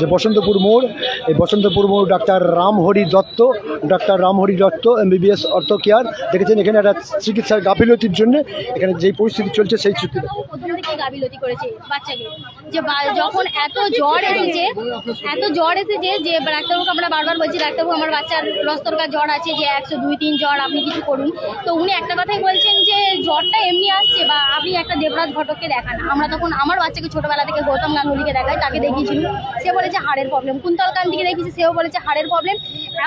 যে বসন্তপুর মোড়, এই বসন্তপুর মোড় doctor Ramhari Dutta, doctor Ramhari Dutta M MBBS ortho care, দেখেছেন এখানে একটা চিকিৎসার গাফিলতির জন্য এখানে যেই পরিস্থিতি চলছে সেই চিত্র গাফিলতি করেছে যে যখন এত জ্বর এসেছে, এত জ্বর এসেছে যে ডাক্তারবাবুকে আমরা বারবার বলছি, ডাক্তারবাবু, আমার বাচ্চার রস্তরকার জ্বর আছে যে একশো দুই তিন জ্বর, আপনি কিছু করুন। তো উনি একটা কথাই বলছেন যে, জ্বরটা এমনি আসছে বা আপনি একটা দেবরাজ ঘটককে দেখান। আমরা তখন আমার বাচ্চাকে ছোটবেলা থেকে গৌতম গাঙ্গুলিকে দেখাই, তাকে দেখিয়েছিলাম। সে বলেছে হাড়ের প্রবলেম কুন্তল কান্তিকে দেখেছি, সেও বলেছে হাড়ের প্রবলেম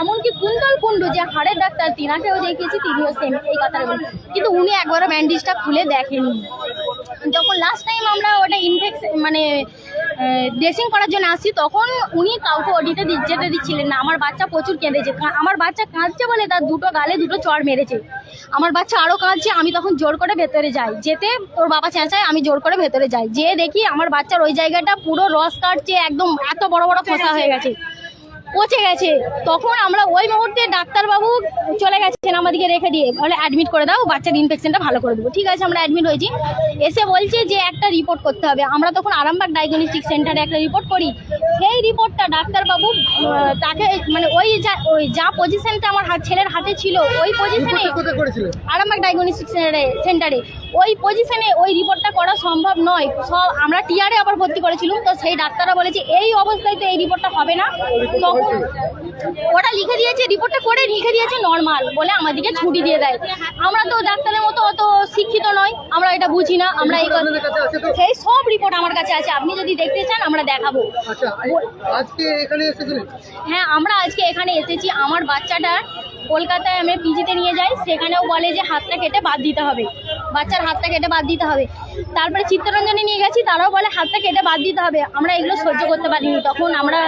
এমনকি কুন্তল কুণ্ডু যে হাড়ের ডাক্তার, তিনাকেও দেখিয়েছি, তিনিও সেম এই কথাটা বলেন কিন্তু উনি একবারও ব্যান্ডেজটা খুলে দেখেননি। যখন লাস্ট টাইম আমরা ওটা ইনফেকশন মানে ড্রেসিং করার জন্য আসছি, তখন উনি কাউকে ওডিতে দি- যেতে দিচ্ছিলেন না। আমার বাচ্চা প্রচুর কেঁদেছে। আমার বাচ্চা কাঁদছে বলে তার দুটো গালে দুটো চড় মেরেছে। আমার বাচ্চা আরও কাঁদছে, আমি তখন জোর করে ভেতরে যাই। যেতে ওর বাবা চেঁচায়, আমি জোর করে ভেতরে যাই। যেয়ে দেখি আমার বাচ্চার ওই জায়গাটা পুরো রস কাটছে, একদম এত বড় বড় খোসা হয়ে গেছে। পচে গেছে। তখন আমরা ওই মুহূর্তে ডাক্তারবাবু চলে গেছেন আমাদেরকে রেখে দিয়ে। বলে অ্যাডমিট করে দাও বাচ্চার ইনফেকশনটা ভালো করে দেবো। ঠিক আছে আমরা অ্যাডমিট হয়েছি। এসে বলছে যে একটা রিপোর্ট করতে হবে। আমরা তখন আরামবাগ ডায়াগনস্টিক সেন্টারে একটা রিপোর্ট করি। সেই রিপোর্টটা ডাক্তারবাবু তাকে মানে ওই যা ওই যা পজিশনটা আমার ছেলের হাতে ছিল ওই পজিশনে আরামবাগ ডায়াগনস্টিক সেন্টারে সেন্টারে ওই পজিশনে ওই রিপোর্টটা করা সম্ভব নয়। সব আমরা টিআরে আবার ভর্তি করেছিলাম তো সেই ডাক্তাররা বলেছে এই অবস্থায় তো এই রিপোর্টটা হবে না। তখন ওটা লিখে দিয়েছে রিপোর্টটা করে লিখে দিয়েছে নর্মাল বলে আমাদেরকে ছুটি দিয়ে দেয়। আমরা তো ডাক্তারের মতো অত শিক্ষিত নয় আমরা এটা বুঝি না আমরা এই কথা- সেই সব রিপোর্ট আমার কাছে আছে আপনি যদি দেখতে চান আমরা দেখাবো। আচ্ছা হ্যাঁ আমরা আজকে এখানে এসেছি। আমার বাচ্চাটা কলকাতায় আমি পিজিতে নিয়ে যাই সেখানেও বলে যে হাতটা কেটে বাদ দিতে হবে। বাচ্চার হাতটা কেটে বাদ দিতে হবে। তারপরে চিত্তরঞ্জনে নিয়ে গেছি তারাও বলে হাতটা কেটে বাদ দিতে হবে। আমরা এগুলো সহ্য করতে পারিনি। তখন আমরা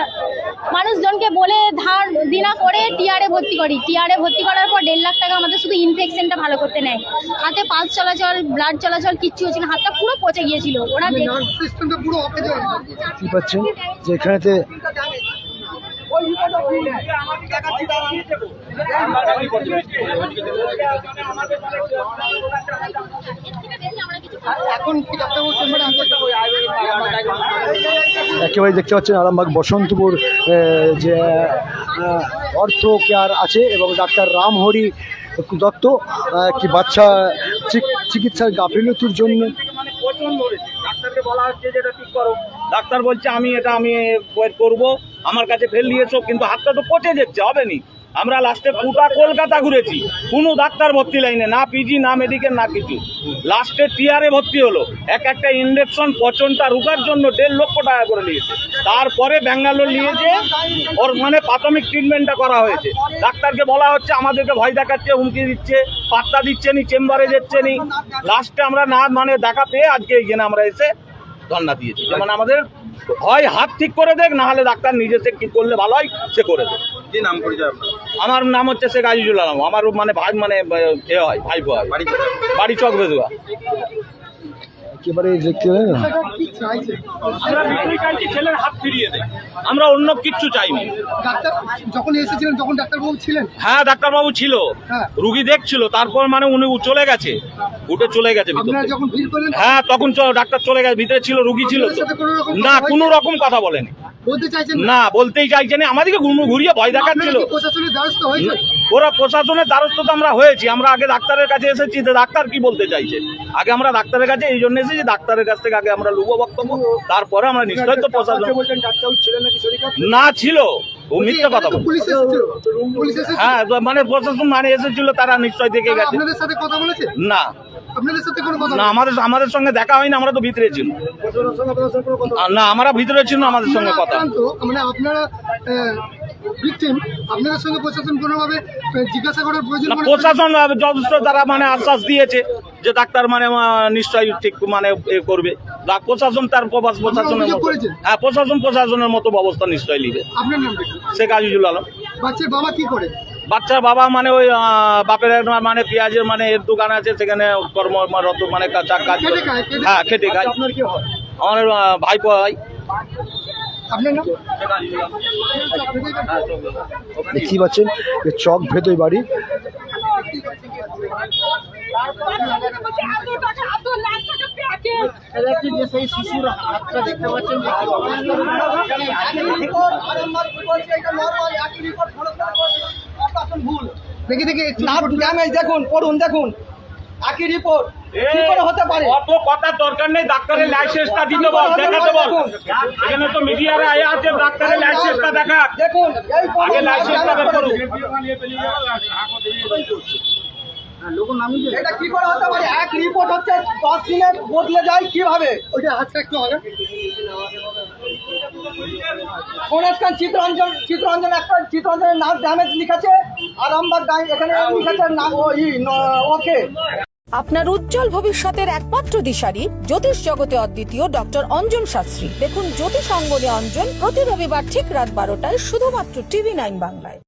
মানুষজনকে বলে ধার দিনা করে টিআরে ভর্তি করি। টিআরে ভর্তি করার পর দেড় লাখ টাকা আমাদের শুধু ইনফেকশনটা ভালো করতে নেয়। হাতে পালস চলাচল ব্লাড চলাচল কিচ্ছু হচ্ছে না। হাতটা পুরো পচে গিয়েছিল। ওরা পুরো পাচ্ছেন? কি একেবারে দেখতে পাচ্ছেন আরামবাগ বসন্তপুর যে অর্থ কেয়ার আছে এবং ডাক্তার রামহরি দত্ত কি বাচ্চা চিকিৎসার গাফিলতির জন্য। মানে পচন ধরেছে ডাক্তারকে বলা হচ্ছে যে এটা ঠিক করো। ডাক্তার বলছে আমি এটা আমি করব। আমার কাছে ফেল দিয়েছ কিন্তু হাতটা তো পচে যাচ্ছে হবে নি। আমরা লাস্টে গোটা কলকাতা ঘুরেছি। কোনো ডাক্তার ভর্তি লাইনে, না পিজি না মেডিকেল না কিছু। লাস্টে টিআরে ভর্তি হলো। এক একটা ইঞ্জেকশন পচনটা রুকার জন্য দেড় লক্ষ টাকা করে নিয়েছে। তারপরে ব্যাঙ্গালোর নিয়ে যে ওর মানে প্রাথমিক ট্রিটমেন্টটা করা হয়েছে। ডাক্তারকে বলা হচ্ছে, আমাদেরকে ভয় দেখাচ্ছে, হুমকি দিচ্ছে, পাত্তা দিচ্ছে নি, চেম্বারে যাচ্ছে নি। লাস্টে আমরা না মানে দেখা পেয়ে আজকে এখানে আমরা এসে ধর্ণা দিয়েছি। যেমন আমাদের হয় হাত ঠিক করে দেখ না হলে ডাক্তার নিজে থেকে কি করলে ভালো হয় সে করে দেখ। কি নাম পরিচয় আমার নাম হচ্ছে শেখ আজিজুল আলম। আমার মানে ভাই মানে এ হয় ভাই হয়। বাড়ি চক বেদুয়া একেবারে দেখতে পারেন না আমরা ছেলের হাত ফিরিয়ে দেয় আমরা অন্য কিচ্ছু চাইনি। ডাক্তার যখন এসেছিলেন তখন ডাক্তারবাবু ছিলেন? হ্যাঁ ডাক্তারবাবু ছিল। হ্যাঁ। রুগী দেখছিল তারপর মানে উনি চলে গেছে। উঠে চলে গেছে ভিতর আপনারা থেকে। যখন ফিল করলেন হ্যাঁ তখন চ- ডাক্তার চলে গেছে ভিতরে ছিল রুগী ছিল। তো। আপনাদের সাথে কোনো রকম না কথা কোনো রকম কথা বলেনি। না? বলতেই চাইছেন আমাদেরকে ঘুরিয়ে ভয় দেখাচ্ছিল। ওরা প্রশাসনের দ্বারস্থ তো আমরা হয়েছি। আমরা আগে ডাক্তারের কাছে এসেছি। ডাক্তার কি বলতে চাইছে? আগে আমরা ডাক্তারের কাছে এই জন্য এসেছি ডাক্তারের কাছ থেকে আগে আমরা লুবো বক্তব্য। তারপরে আমরা নিশ্চয়ই তো প্রশাসন? না ছিল। ও মিথ্যা কথা বলছে। হ্যাঁ মানে প্রশাসন মানে এসেছিল তারা নিশ্চয় থেকে গেছে। আপনাদের সাথে কথা বলেছে? না। আপনাদের সাথে কোনো কথা না আমাদের আমাদের সঙ্গে দেখা হয়নি আমরা তো ভিতরে ছিল না আমরা ভিতরে ছিল আমাদের সঙ্গে কথা। মানে আপনারা ভিকটিম আপনাদের সঙ্গে প্রশাসন কোনোভাবে জিজ্ঞাসা করার প্রয়োজন প্রশাসন যথেষ্ট তারা মানে আশ্বাস দিয়েছে যে ডাক্তার মানে নিশ্চয়ই ঠিক মানে এ করবে। ডা- প্রশাসন তার প্রবাস প্রশাসনের? হ্যাঁ প্রশাসন প্রশাসনের মতো ব্যবস্থা নিশ্চয়ই নিবে। আপনার নাম কি? শেখ আজিজুল আলম। বাচ্চার বাবা কি করে? বাচ্চার বাবা মানে ওই বাপের একটা মানে পেঁয়াজের মানে এর দোকান আছে সেখানে কর্মরত মানে কাজ কাজ খেটে খায়, হ্যাঁ খেটে খায়। আপনার কি হয়? আমার ভাইপো হয়। আপনার পাচ্ছেন? চক ভেতই বাড়ি এত টাকা এত লাখ টাকা দেখি দেখি ড্যামেজ দেখুন পড়ুন দেখুন। একই রিপোর্ট। কি করে হতে পারে? অত কথার দরকার নেই ডাক্তারের লাইসেন্সটা দিতে বল দেখাতে বল। এখানে তো মিডিয়ারে আয়া আছে ডাক্তারের লাইসেন্সটা দেখা দেখুন। এই আগে লাইসেন্সটা বের করুন। এটা কি করে হতে পারে? এক রিপোর্ট হচ্ছে দশ দিনে বদলে যায় কীভাবে? ওইটা হাতটা একটু হবে। চিত্তরঞ্জনের নাম ড্যামেজ লিখেছে। আরামবাগ এখানে লিখেছে নাম ও ই ওকে। আপনার উজ্জ্বল ভবিষ্যতের একমাত্র দিশারি জ্যোতিষ জগতে অদ্বিতীয় ডক্টর অঞ্জন শাস্ত্রী। দেখুন জ্যোতিষ অঙ্গনে অঞ্জন প্রতি রবিবার ঠিক রাত বারোটায় শুধুমাত্র টিভি নাইন বাংলায়।